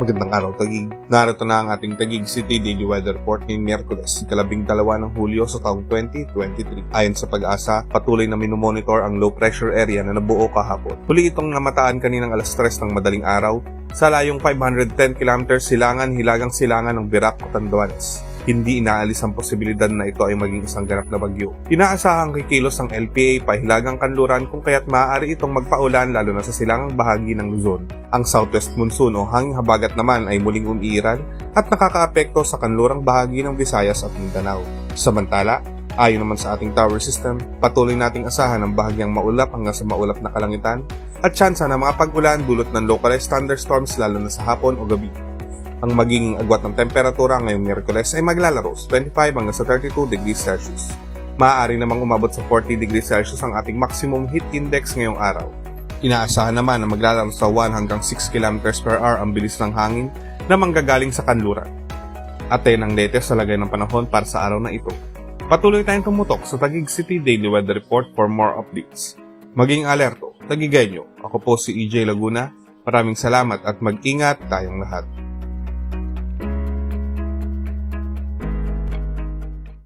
Magandang araw, Tagig. Narito na ang ating Tagig City Daily Weather Report ngayong Miyerkules, ikalabing dalawa ng Hulyo sa taong 2023. Ayon sa pag-asa, patuloy na minomonitor ang low pressure area na nabuo kahapon. Huli itong namataan kaninang alas 3 ng madaling araw sa layong 510 km silangan hilagang silangan ng Birac, Catanduanes. Hindi inaalis ang posibilidad na ito ay maging isang ganap na bagyo. Inaasahang kikilos ang LPA pahilagang kanluran kung kaya't maaari itong magpaulan lalo na sa silangang bahagi ng Luzon. Ang southwest monsoon o hanging habagat naman ay muling umiiral at nakakaapekto sa kanlurang bahagi ng Visayas at Mindanao. Samantala, ayon naman sa ating tower system, patuloy nating asahan ang bahagyang maulap hanggang sa maulap na kalangitan at tsansa na mga pag-ulan dulot ng localized thunderstorms lalo na sa hapon o gabi. Ang magiging agwat ng temperatura ngayong Miyerkules ay maglalaro sa 25 hanggang sa 32 degrees Celsius. Maaari namang umabot sa 40 degrees Celsius ang ating maximum heat index ngayong araw. Inaasahan naman na maglalaro sa 1 hanggang 6 km per hour ang bilis ng hangin na manggagaling sa kanluran. At yan ang latest sa lagay ng panahon para sa araw na ito. Patuloy tayong tumutok sa Taguig City Daily Weather Report for more updates. Maging alerto, Tagigenyo. Ako po si EJ Laguna. Maraming salamat at mag-ingat tayong lahat.